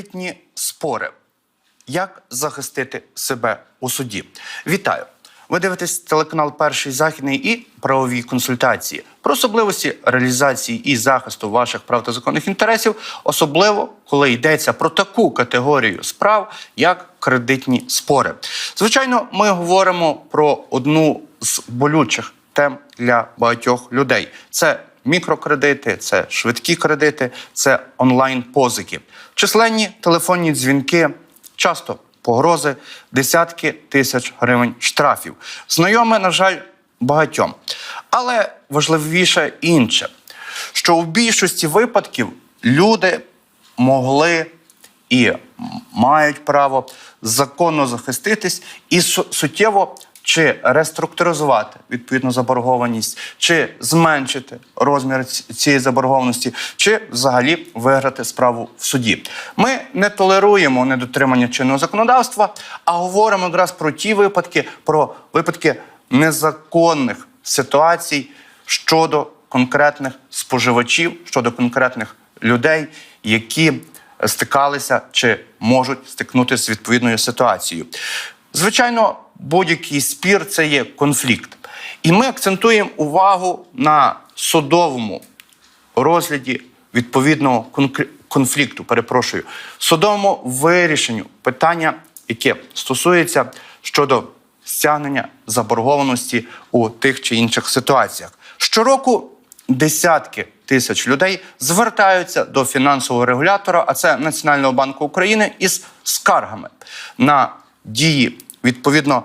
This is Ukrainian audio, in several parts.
Кредитні спори. Як захистити себе у суді? Вітаю! Ви дивитесь телеканал Перший західний і правові консультації про особливості реалізації і захисту ваших прав та законних інтересів, особливо коли йдеться про таку категорію справ, як кредитні спори. Звичайно, ми говоримо про одну з болючих тем для багатьох людей. Це мікрокредити, це швидкі кредити, це онлайн-позики, численні телефонні дзвінки, часто погрози, десятки тисяч гривень штрафів. Знайоме, на жаль, багатьом. Але важливіше інше, що в більшості випадків люди могли і мають право законно захиститись і су- суттєво чи реструктуризувати відповідну заборгованість, чи зменшити розмір цієї заборгованості, чи взагалі виграти справу в суді. Ми не толеруємо недотримання чинного законодавства, а говоримо якраз про ті випадки, про випадки незаконних ситуацій щодо конкретних споживачів, щодо конкретних людей, які стикалися чи можуть стикнутися з відповідною ситуацією. Звичайно, будь-який спір це є конфлікт. І ми акцентуємо увагу на судовому розгляді відповідного конфлікту, перепрошую, судовому вирішенню питання, яке стосується щодо стягнення заборгованості у тих чи інших ситуаціях. Щороку десятки тисяч людей звертаються до фінансового регулятора, а це Національного банку України, із скаргами на дії відповідно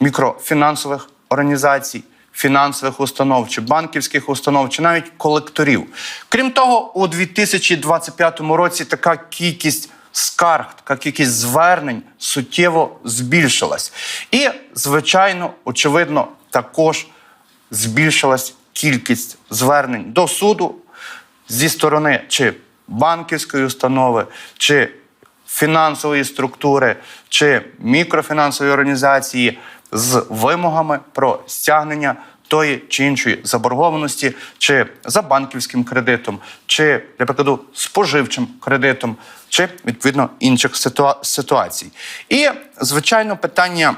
мікрофінансових організацій, фінансових установ чи банківських установ, чи навіть колекторів. Крім того, у 2025 році така кількість скарг, така кількість звернень суттєво збільшилась. І, звичайно, очевидно, також збільшилась кількість звернень до суду зі сторони чи банківської установи, чи фінансової структури, чи мікрофінансової організації з вимогами про стягнення тої чи іншої заборгованості, чи за банківським кредитом, чи, для прикладу, споживчим кредитом, чи відповідно інших ситуа- ситуацій. І, звичайно, питання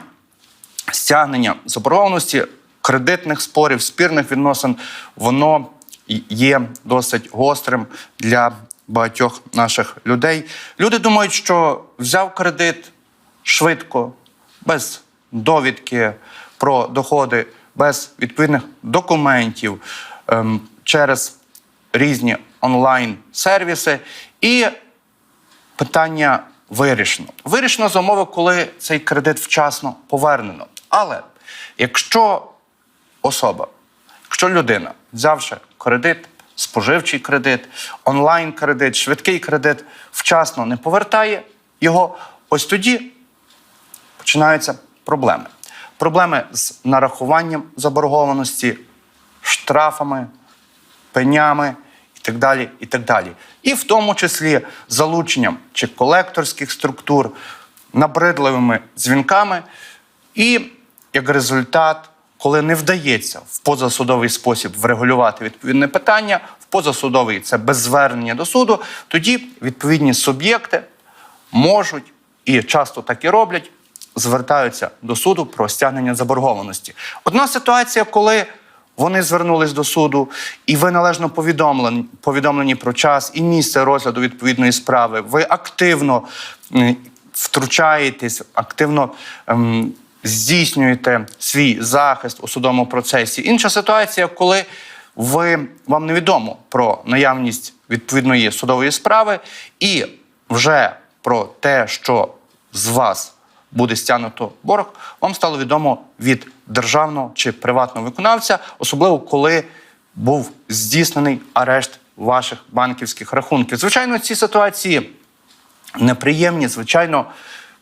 стягнення заборгованості, кредитних спорів, спірних відносин, воно є досить гострим для багатьох наших людей. Люди думають, що взяв кредит швидко, без довідки про доходи, без відповідних документів, ем, через різні онлайн-сервіси. І питання вирішено. Вирішено за умови, коли цей кредит вчасно повернено. Але якщо особа, якщо людина, взявши кредит, споживчий кредит, онлайн-кредит, швидкий кредит, вчасно не повертає його, ось тоді починаються проблеми. Проблеми з нарахуванням заборгованості, штрафами, пенями і так далі. І так далі. І в тому числі залученням чи колекторських структур, набридливими дзвінками. І як результат, коли не вдається в позасудовий спосіб врегулювати відповідне питання, в позасудовий це без звернення до суду, тоді відповідні суб'єкти можуть і часто так і роблять, звертаються до суду про стягнення заборгованості. Одна ситуація, коли вони звернулись до суду, і ви належно повідомлені, повідомлені про час і місце розгляду відповідної справи. Ви активно втручаєтесь, активно ем, здійснюєте свій захист у судовому процесі. Інша ситуація, коли ви вам невідомо про наявність відповідної судової справи, і вже про те, що з вас буде стягнуто борг, вам стало відомо від державного чи приватного виконавця, особливо коли був здійснений арешт ваших банківських рахунків. Звичайно, ці ситуації неприємні. Звичайно,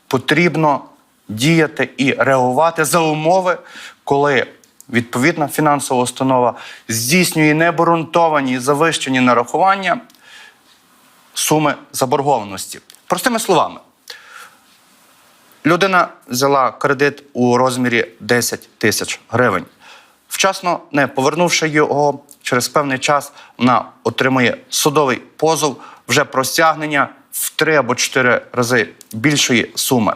потрібно діяти і реагувати за умови, коли відповідна фінансова установа здійснює необґрунтовані і завищені нарахування суми заборгованості. Простими словами, людина взяла кредит у розмірі 10 тисяч гривень. Вчасно не повернувши його, через певний час вона отримує судовий позов вже про стягнення в три або чотири рази більшої суми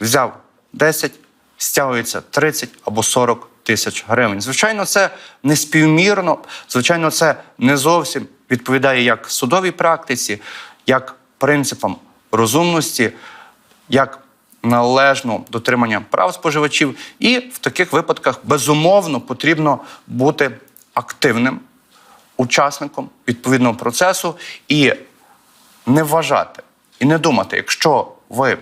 взяв 10, стягується 30 або 40 тисяч гривень. Звичайно, це неспівмірно, звичайно, це не зовсім відповідає як судовій практиці, як принципам розумності, як належного дотримання прав споживачів. І в таких випадках безумовно потрібно бути активним учасником відповідного процесу і не вважати і не думати, якщо ви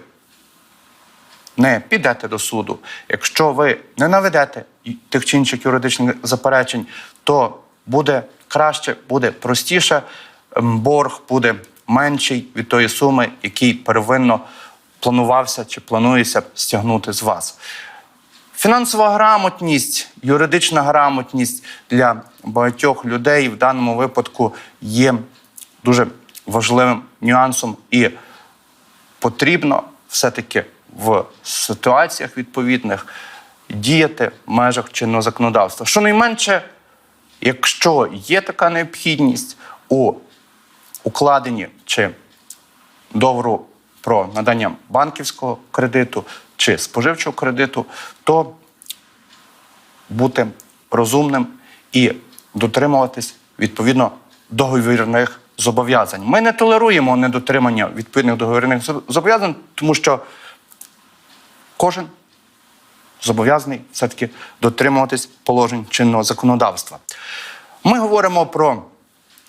не підете до суду, якщо ви не наведете тих чи інших юридичних заперечень, то буде краще, буде простіше, борг буде менший від тої суми, який первинно планувався чи планується стягнути з вас. Фінансова грамотність, юридична грамотність для багатьох людей в даному випадку є дуже важливим нюансом і потрібно все-таки в ситуаціях відповідних діяти в межах чинного законодавства. Щонайменше, якщо є така необхідність у укладенні чи договору про надання банківського кредиту чи споживчого кредиту, то бути розумним і дотримуватись відповідно договірних зобов'язань. Ми не толеруємо недотримання відповідних договірних зобов'язань, тому що кожен зобов'язаний все-таки дотримуватись положень чинного законодавства. Ми говоримо про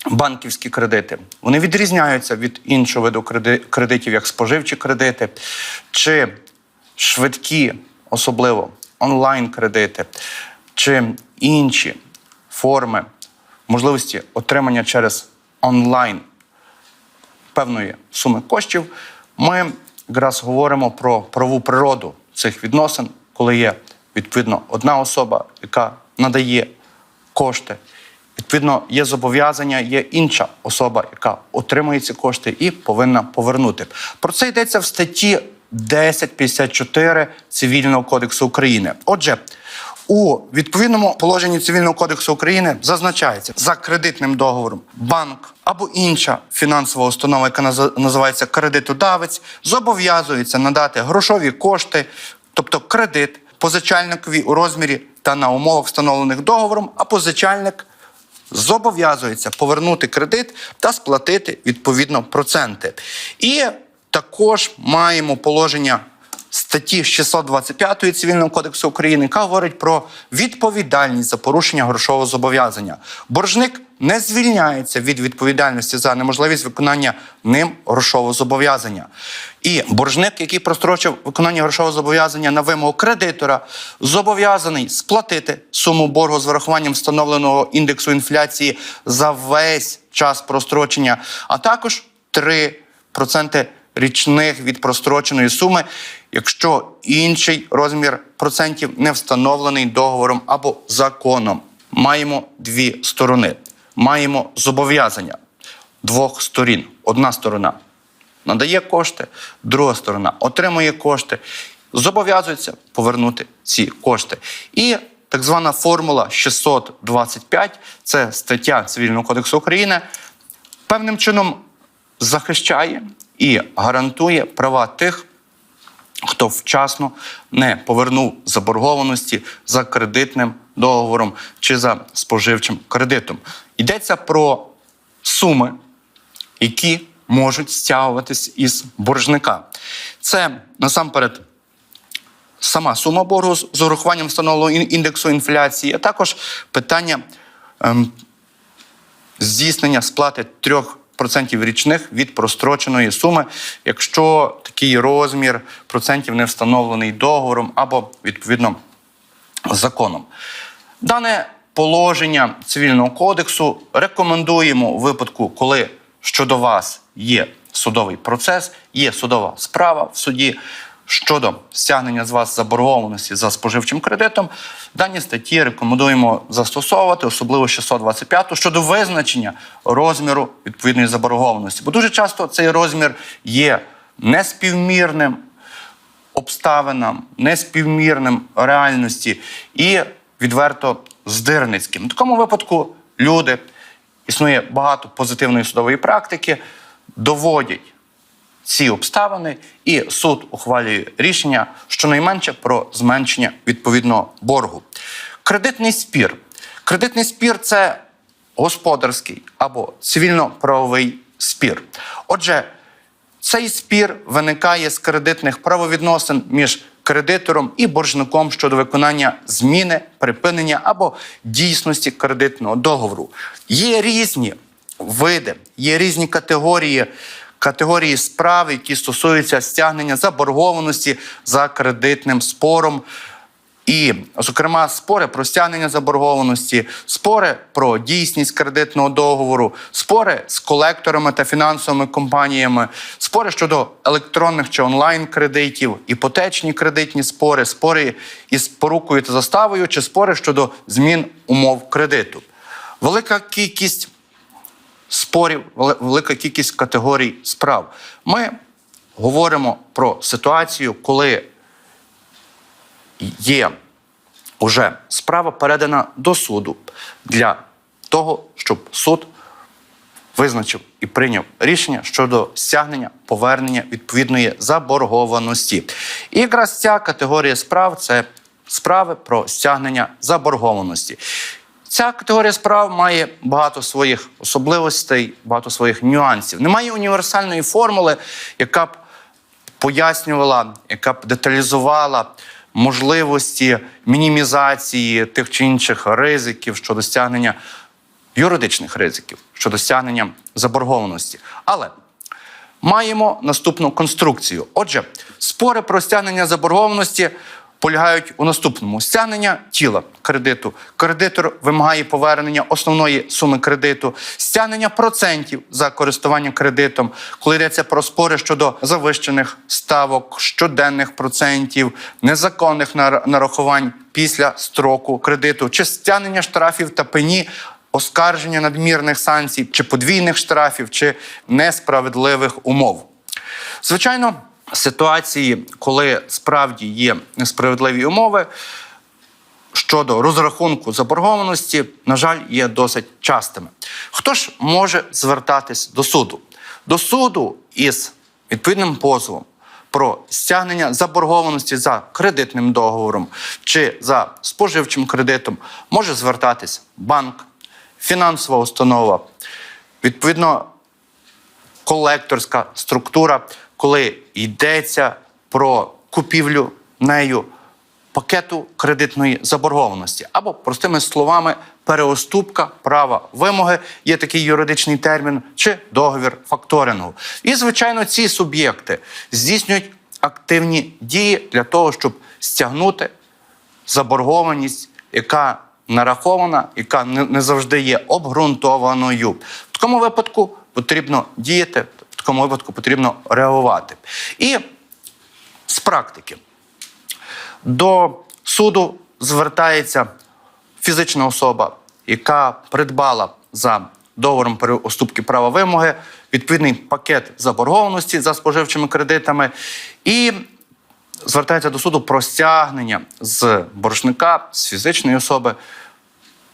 банківські кредити. Вони відрізняються від іншого виду кредитів, як споживчі кредити, чи швидкі, особливо онлайн-кредити, чи інші форми можливості отримання через онлайн певної суми коштів, ми якраз говоримо про правову природу цих відносин, коли є відповідно одна особа, яка надає кошти. Відповідно, є зобов'язання, є інша особа, яка отримує ці кошти і повинна повернути. Про це йдеться в статті 1054 Цивільного кодексу України. Отже, у відповідному положенні Цивільного кодексу України зазначається за кредитним договором банк або інша фінансова установа, яка називається кредитодавець, зобов'язується надати грошові кошти, тобто кредит позичальникові у розмірі та на умовах, встановлених договором, а позичальник зобов'язується повернути кредит та сплатити відповідно проценти. І також маємо положення статті 625 Цивільного кодексу України, яка говорить про відповідальність за порушення грошового зобов'язання. Боржник не звільняється від відповідальності за неможливість виконання ним грошового зобов'язання. І боржник, який прострочив виконання грошового зобов'язання на вимогу кредитора, зобов'язаний сплатити суму боргу з врахуванням встановленого індексу інфляції за весь час прострочення, а також 3% річних від простроченої суми, якщо інший розмір процентів не встановлений договором або законом. Маємо дві сторони. Маємо зобов'язання двох сторін. Одна сторона надає кошти, друга сторона отримує кошти, зобов'язується повернути ці кошти. І так звана формула 625 це стаття Цивільного кодексу України, певним чином захищає і гарантує права тих, хто вчасно не повернув заборгованості за кредитним договором чи за споживчим кредитом. Йдеться про суми, які можуть стягуватись із боржника. Це насамперед сама сума боргу з урахуванням встановленого індексу інфляції, а також питання ем, здійснення сплати 3% річних від простроченої суми, якщо такий розмір процентів не встановлений договором або відповідно законом. Дане положення цивільного кодексу рекомендуємо у випадку, коли щодо вас є судовий процес, є судова справа в суді. Щодо стягнення з вас заборгованості за споживчим кредитом, дані статті рекомендуємо застосовувати, особливо 625 щодо визначення розміру відповідної заборгованості. Бо дуже часто цей розмір є неспівмірним обставинам, неспівмірним реальності і відверто здирницьким. В такому випадку люди, існує багато позитивної судової практики, доводять ці обставини, і суд ухвалює рішення щонайменше про зменшення відповідного боргу. Кредитний спір. Кредитний спір це господарський або цивільно-правовий спір. Отже, цей спір виникає з кредитних правовідносин між кредитором і боржником щодо виконання зміни, припинення або дійсності кредитного договору. Є різні види, є різні категорії. Категорії справ, які стосуються стягнення заборгованості за кредитним спором, і, зокрема, спори про стягнення заборгованості, спори про дійсність кредитного договору, спори з колекторами та фінансовими компаніями, спори щодо електронних чи онлайн кредитів, іпотечні кредитні спори, спори із порукою та заставою, чи спори щодо змін умов кредиту. Велика кількість спорів, велика кількість категорій справ. Ми говоримо про ситуацію, коли є уже справа передана до суду для того, щоб суд визначив і прийняв рішення щодо стягнення повернення відповідної заборгованості. І якраз ця категорія справ це справи про стягнення заборгованості. Ця категорія справ має багато своїх особливостей, багато своїх нюансів. Немає універсальної формули, яка б пояснювала, яка б деталізувала можливості мінімізації тих чи інших ризиків щодо стягнення юридичних ризиків щодо стягнення заборгованості. Але маємо наступну конструкцію. Отже, спори про стягнення заборгованості полягають у наступному: стягнення тіла кредиту. Кредитор вимагає повернення основної суми кредиту, стягнення процентів за користування кредитом, коли йдеться про спори щодо завищених ставок, щоденних процентів, незаконних нар- нарахувань після строку кредиту, чи стягнення штрафів та пені. Оскарження надмірних санкцій, чи подвійних штрафів, чи несправедливих умов. Звичайно, ситуації, коли справді є несправедливі умови щодо розрахунку заборгованості, на жаль, є досить частими. Хто ж може звертатись до суду? До суду із відповідним позовом про стягнення заборгованості за кредитним договором чи за споживчим кредитом може звертатись банк, фінансова установа, відповідно колекторська структура, коли йдеться про купівлю нею пакету кредитної заборгованості, або, простими словами, переоступка права вимоги, є такий юридичний термін, чи договір факторингу. І, звичайно, ці суб'єкти здійснюють активні дії для того, щоб стягнути заборгованість, яка нарахована, яка не завжди є обґрунтованою. В такому випадку потрібно діяти, такому випадку потрібно реагувати. І з практики до суду звертається фізична особа, яка придбала за договором переуступки права вимоги відповідний пакет заборгованості за споживчими кредитами і звертається до суду про стягнення з боржника, з фізичної особи,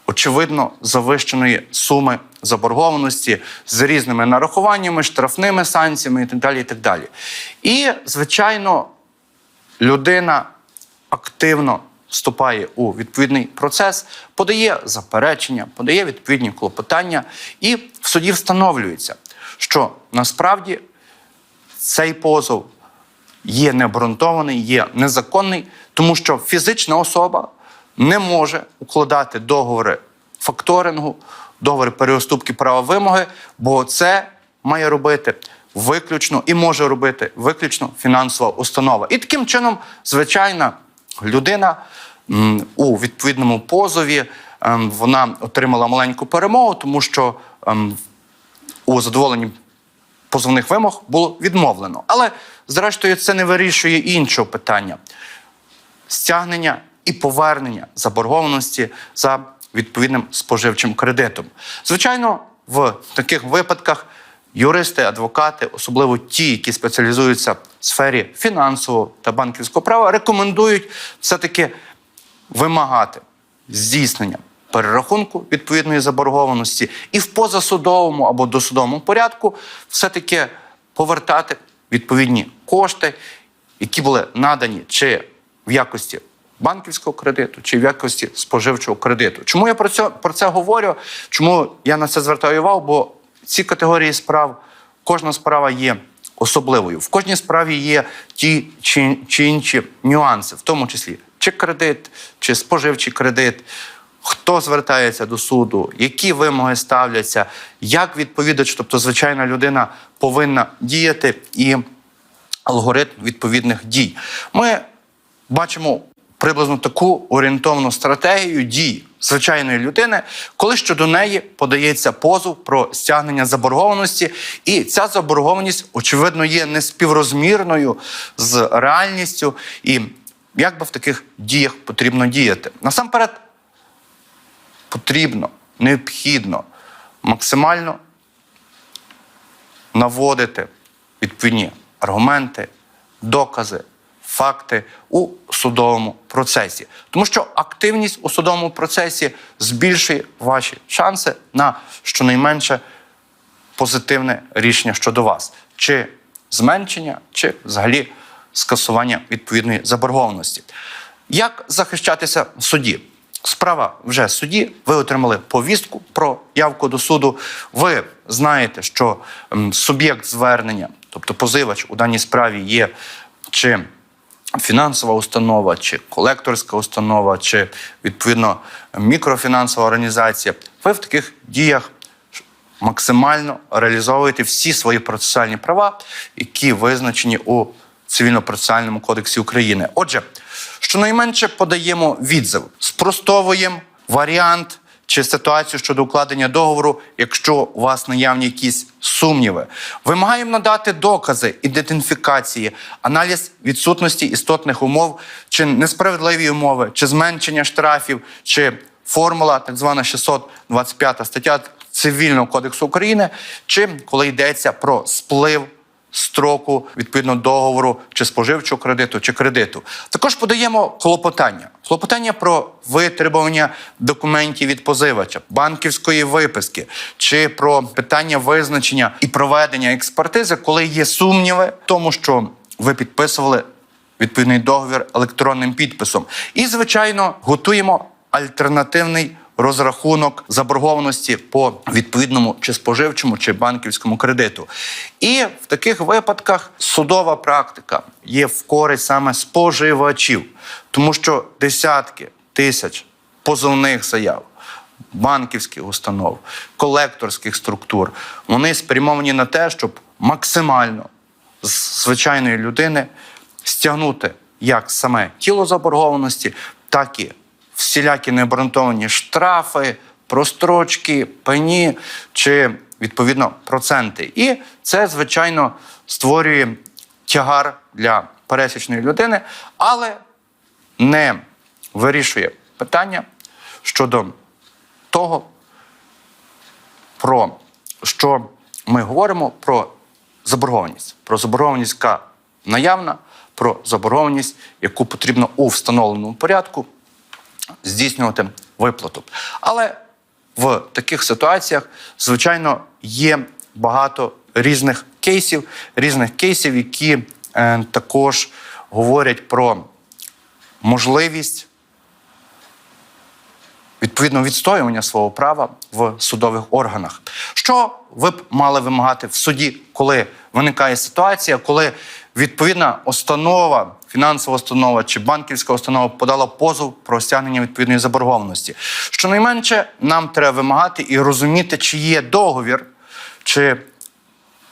очевидно, завищеної суми заборгованості з різними нарахуваннями, штрафними санкціями і так далі. І, так далі. і звичайно, людина активно вступає у відповідний процес, подає заперечення, подає відповідні клопотання, і в суді встановлюється, що насправді цей позов є необґрунтований, є незаконний, тому що фізична особа не може укладати договори факторингу, договори переуступки права вимоги, бо це має робити виключно і може робити виключно фінансова установа. І таким чином, звичайна людина у відповідному позові ем, вона отримала маленьку перемогу, тому що ем, у задоволенні позовних вимог було відмовлено. Але, зрештою, це не вирішує іншого питання стягнення і повернення заборгованості за відповідним споживчим кредитом. Звичайно, в таких випадках юристи, адвокати, особливо ті, які спеціалізуються в сфері фінансового та банківського права, рекомендують все-таки вимагати здійснення перерахунку відповідної заборгованості і в позасудовому або досудовому порядку все-таки повертати відповідні кошти, які були надані чи в якості банківського кредиту, чи в якості споживчого кредиту. Чому я про це, про це говорю? Чому я на це звертаю увагу? Бо ці категорії справ, кожна справа є особливою. В кожній справі є ті чи, чи інші нюанси, в тому числі чи кредит, чи споживчий кредит. Хто звертається до суду, які вимоги ставляться, як відповідач, тобто звичайна людина повинна діяти і алгоритм відповідних дій. Ми бачимо приблизно таку орієнтовну стратегію дій звичайної людини, коли щодо неї подається позов про стягнення заборгованості, і ця заборгованість, очевидно, є неспіврозмірною з реальністю. І як би в таких діях потрібно діяти? Насамперед, потрібно, необхідно максимально наводити відповідні аргументи, докази, факти у судовому процесі. Тому що активність у судовому процесі збільшує ваші шанси на щонайменше позитивне рішення щодо вас, чи зменшення, чи взагалі скасування відповідної заборгованості. Як захищатися в суді? Справа вже в суді. Ви отримали повістку про явку до суду. Ви знаєте, що суб'єкт звернення, тобто позивач у даній справі є чи фінансова установа, чи колекторська установа, чи відповідно мікрофінансова організація. Ви в таких діях максимально реалізовуєте всі свої процесуальні права, які визначені у цивільно-процесуальному кодексі України. Отже, щонайменше подаємо відзив, спростовуємо варіант чи ситуацію щодо укладення договору, якщо у вас наявні якісь сумніви. Вимагаємо надати докази ідентифікації, аналіз відсутності істотних умов, чи несправедливі умови, чи зменшення штрафів, чи формула, так звана 625 стаття Цивільного кодексу України, чи коли йдеться про сплив строку відповідно договору чи споживчого кредиту чи кредиту. Також подаємо клопотання. Клопотання про витребування документів від позивача, банківської виписки, чи про питання визначення і проведення експертизи, коли є сумніви в тому, що ви підписували відповідний договір електронним підписом. І, звичайно, готуємо альтернативний розрахунок заборгованості по відповідному чи споживчому, чи банківському кредиту. І в таких випадках судова практика є в користь саме споживачів, тому що десятки тисяч позовних заяв. Банківських установ, колекторських структур вони спрямовані на те, щоб максимально з звичайної людини стягнути як саме тіло заборгованості, так і всілякі необґрунтовані штрафи, прострочки, пені чи відповідно проценти. І це, звичайно, створює тягар для пересічної людини, але не вирішує питання щодо того, про що ми говоримо про заборгованість, про заборгованість, яка наявна, про заборгованість, яку потрібно у встановленому порядку здійснювати виплату. Але в таких ситуаціях, звичайно, є багато різних кейсів, різних кейсів, які е, також говорять про можливість відповідно відстоювання свого права в судових органах. Що ви б мали вимагати в суді, коли виникає ситуація, коли відповідна установа, фінансова установа чи банківська установа подала позов про стягнення відповідної заборгованості? Щонайменше нам треба вимагати і розуміти, чи є договір, чи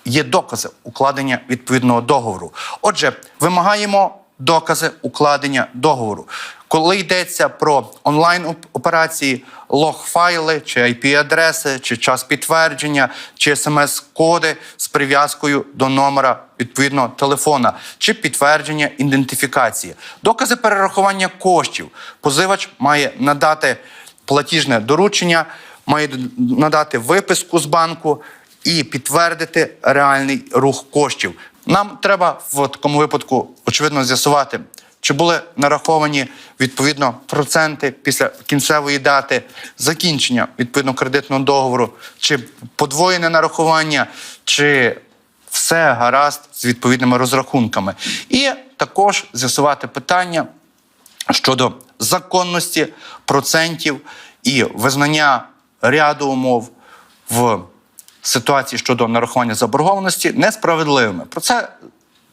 є докази укладення відповідного договору. Отже, вимагаємо докази укладення договору. Коли йдеться про онлайн-операції, лог-файли, чи IP-адреси, чи час підтвердження, чи смс-коди з прив'язкою до номера відповідного телефона, чи підтвердження ідентифікації, докази перерахування коштів. Позивач має надати платіжне доручення, має надати виписку з банку і підтвердити реальний рух коштів. Нам треба в такому випадку очевидно з'ясувати, чи були нараховані відповідно проценти після кінцевої дати закінчення відповідно кредитного договору, чи подвоєне нарахування, чи все гаразд з відповідними розрахунками. І також з'ясувати питання щодо законності процентів і визнання ряду умов в ситуації щодо нарахування заборгованості несправедливими. Про це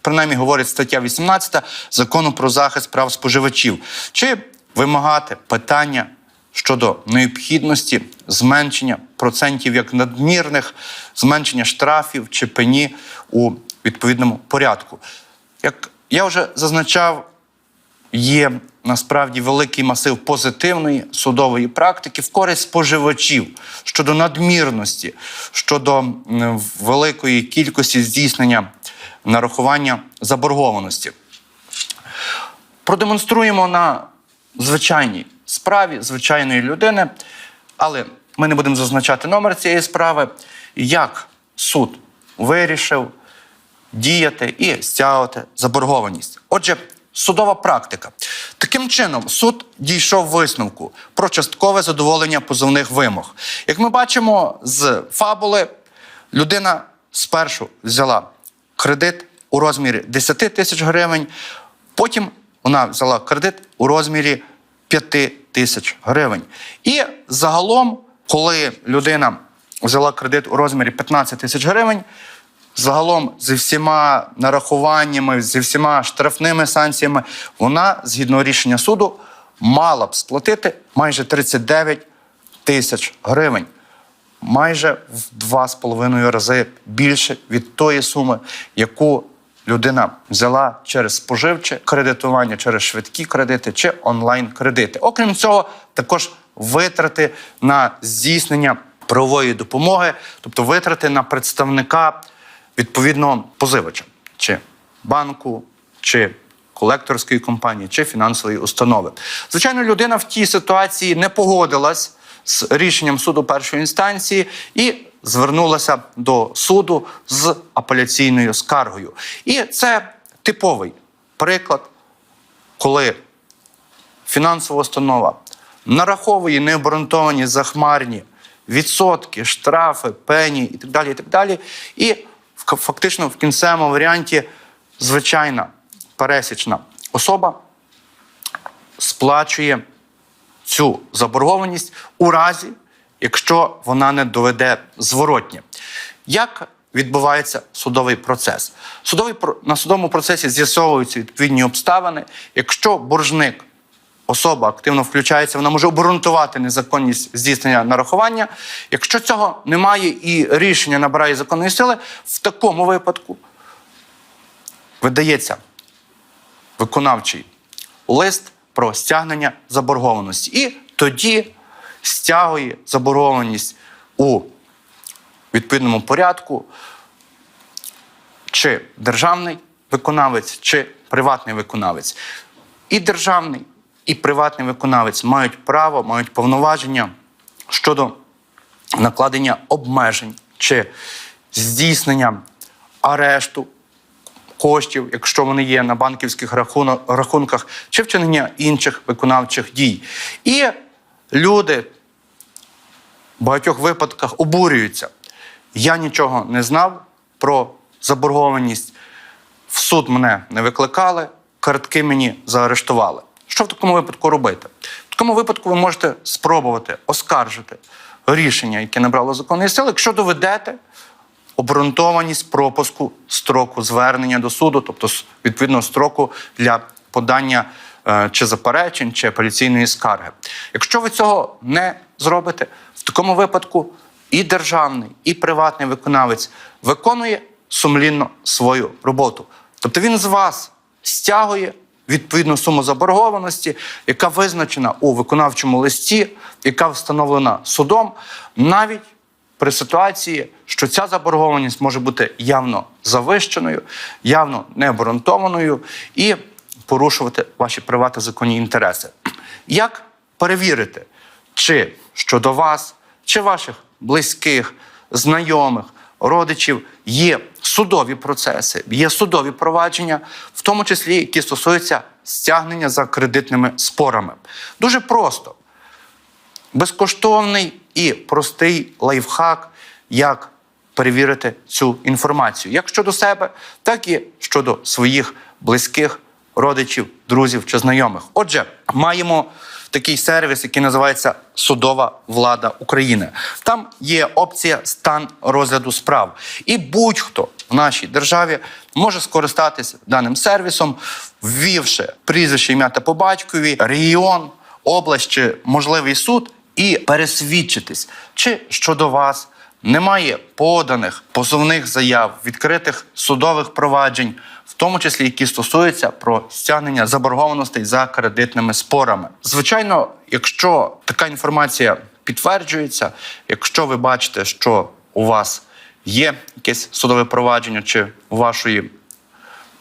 принаймні говорить стаття 18 закону про захист прав споживачів, чи вимагати питання щодо необхідності зменшення процентів як надмірних, зменшення штрафів чи пені у відповідному порядку. Як я вже зазначав, є насправді великий масив позитивної судової практики в користь споживачів щодо надмірності, щодо великої кількості здійснення нарахування заборгованості. Продемонструємо на звичайній справі звичайної людини, але ми не будемо зазначати номер цієї справи, як суд вирішив діяти і стягувати заборгованість. Отже, судова практика. Таким чином, суд дійшов висновку про часткове задоволення позовних вимог. Як ми бачимо з фабули, людина спершу взяла кредит у розмірі 10 тисяч гривень, потім вона взяла кредит у розмірі 5 тисяч гривень. І загалом, коли людина взяла кредит у розмірі 15 тисяч гривень, загалом зі всіма нарахуваннями, зі всіма штрафними санкціями, вона, згідно рішення суду, мала б сплатити майже 39 тисяч гривень. Майже в два з половиною рази більше від тої суми, яку людина взяла через споживче кредитування, через швидкі кредити чи онлайн-кредити. Окрім цього, також витрати на здійснення правової допомоги, тобто витрати на представника відповідного позивача, чи банку, чи колекторської компанії, чи фінансової установи. Звичайно, людина в тій ситуації не погодилась з рішенням суду першої інстанції і звернулася до суду з апеляційною скаргою. І це типовий приклад, коли фінансова установа нараховує необґрунтовані захмарні відсотки, штрафи, пені і так далі. І так далі. І фактично в кінцевому варіанті звичайна пересічна особа сплачує цю заборгованість у разі, якщо вона не доведе зворотнє. Як відбувається судовий процес? Судовий на судовому процесі з'ясовуються відповідні обставини. Якщо боржник, особа активно включається, вона може обґрунтувати незаконність здійснення нарахування. Якщо цього немає і рішення набирає законної сили, в такому випадку видається виконавчий лист про стягнення заборгованості. І тоді стягує заборгованість у відповідному порядку чи державний виконавець, чи приватний виконавець. І державний, і приватний виконавець мають право, мають повноваження щодо накладення обмежень чи здійснення арешту коштів, якщо вони є на банківських рахунках, чи вчинення інших виконавчих дій. І люди в багатьох випадках обурюються. Я нічого не знав про заборгованість. В суд мене не викликали, картки мені заарештували. Що в такому випадку робити? В такому випадку ви можете спробувати оскаржити рішення, яке набрало законної сили, якщо доведете обґрунтованість пропуску строку звернення до суду, тобто відповідно строку для подання е, чи заперечень, чи апеляційної скарги. Якщо ви цього не зробите, в такому випадку і державний, і приватний виконавець виконує сумлінно свою роботу. Тобто він з вас стягує відповідну суму заборгованості, яка визначена у виконавчому листі, яка встановлена судом, навіть при ситуації, що ця заборгованість може бути явно завищеною, явно необґрунтованою і порушувати ваші приватні законні інтереси. Як перевірити, чи щодо вас, чи ваших близьких, знайомих, родичів є судові процеси, є судові провадження, в тому числі які стосуються стягнення за кредитними спорами? Дуже просто безкоштовний і простий лайфхак, як перевірити цю інформацію як щодо себе, так і щодо своїх близьких родичів, друзів чи знайомих. Отже, маємо такий сервіс, який називається Судова влада України. Там є опція стан розгляду справ, і будь-хто в нашій державі може скористатися даним сервісом, ввівши прізвище ім'я та по батькові, регіон, область чи можливий суд, і пересвідчитись, чи щодо вас немає поданих позовних заяв, відкритих судових проваджень, в тому числі які стосуються про стягнення заборгованостей за кредитними спорами. Звичайно, якщо така інформація підтверджується, якщо ви бачите, що у вас є якесь судове провадження, чи у вашої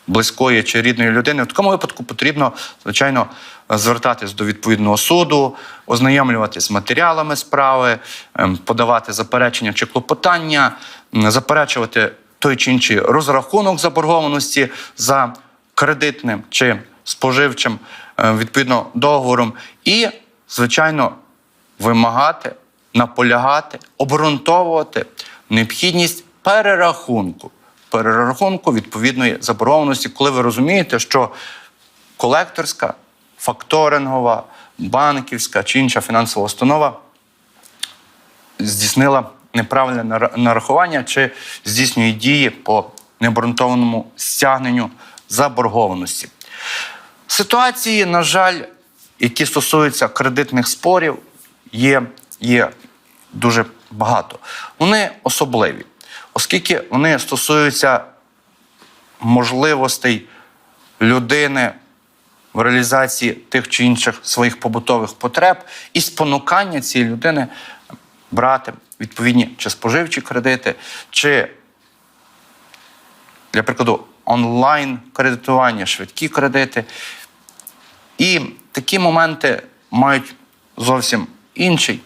близької чи рідної людини, в такому випадку потрібно, звичайно, звертатись до відповідного суду, ознайомлюватись з матеріалами справи, ем, подавати заперечення чи клопотання, заперечувати той чи інший розрахунок заборгованості за кредитним чи споживчим е, відповідно договором, і, звичайно, вимагати, наполягати, обґрунтовувати необхідність перерахунку, перерахунку відповідної заборгованості, коли ви розумієте, що колекторська, факторингова, банківська чи інша фінансова установа здійснила неправильне нарахування чи здійснює дії по необґрунтованому стягненню заборгованості. Ситуації, на жаль, які стосуються кредитних спорів, є, є дуже багато. Вони особливі, оскільки вони стосуються можливостей людини в реалізації тих чи інших своїх побутових потреб і спонукання цієї людини брати відповідні чи споживчі кредити, чи, для прикладу, онлайн кредитування, швидкі кредити. І такі моменти мають зовсім інший,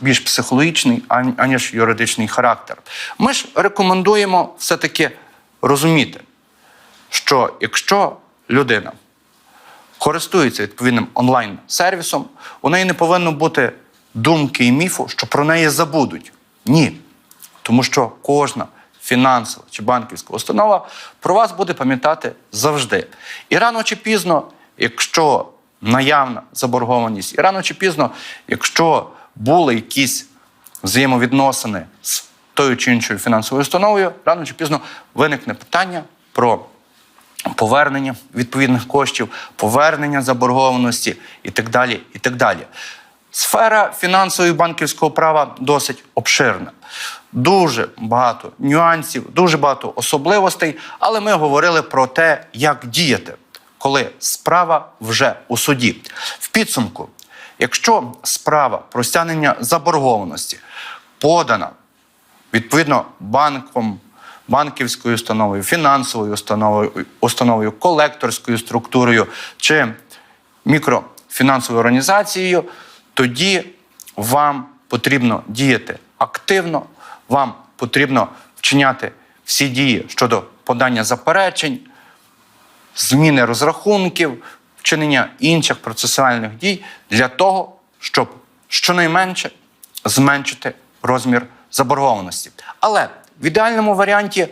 більш психологічний, ан- аніж юридичний характер. Ми ж рекомендуємо все-таки розуміти, що якщо людина користується відповідним онлайн-сервісом, у неї не повинно бути думки і міфу, що про неї забудуть. Ні. Тому що кожна фінансова чи банківська установа про вас буде пам'ятати завжди. І рано чи пізно, якщо наявна заборгованість, і рано чи пізно, якщо були якісь взаємовідносини з тою чи іншою фінансовою установою, рано чи пізно виникне питання про повернення відповідних коштів, повернення заборгованості і так далі. І так далі. Сфера фінансового і банківського права досить обширна. Дуже багато нюансів, дуже багато особливостей, але ми говорили про те, як діяти, коли справа вже у суді. В підсумку, якщо справа про стягнення заборгованості подана відповідно банком, банківською установою, фінансовою установою, установою, колекторською структурою чи мікрофінансовою організацією, тоді вам потрібно діяти активно, вам потрібно вчиняти всі дії щодо подання заперечень, зміни розрахунків, вчинення інших процесуальних дій для того, щоб щонайменше зменшити розмір заборгованості. Але в ідеальному варіанті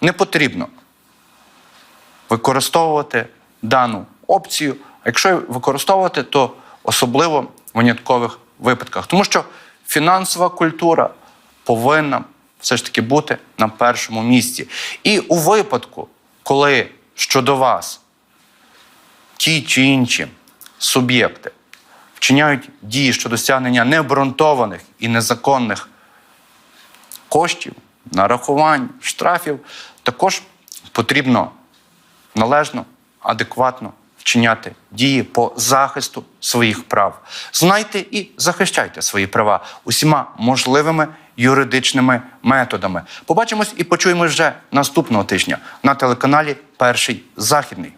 не потрібно використовувати дану опцію. А якщо використовувати, то особливо в виняткових випадках. Тому що фінансова культура повинна все ж таки бути на першому місці. І у випадку, коли щодо вас ті чи інші суб'єкти вчиняють дії щодо стягнення необґрунтованих і незаконних коштів, нарахувань, штрафів, також потрібно належно, адекватно вчиняти дії по захисту своїх прав. Знайте і захищайте свої права усіма можливими юридичними методами. Побачимось і почуємось вже наступного тижня на телеканалі Перший Західний.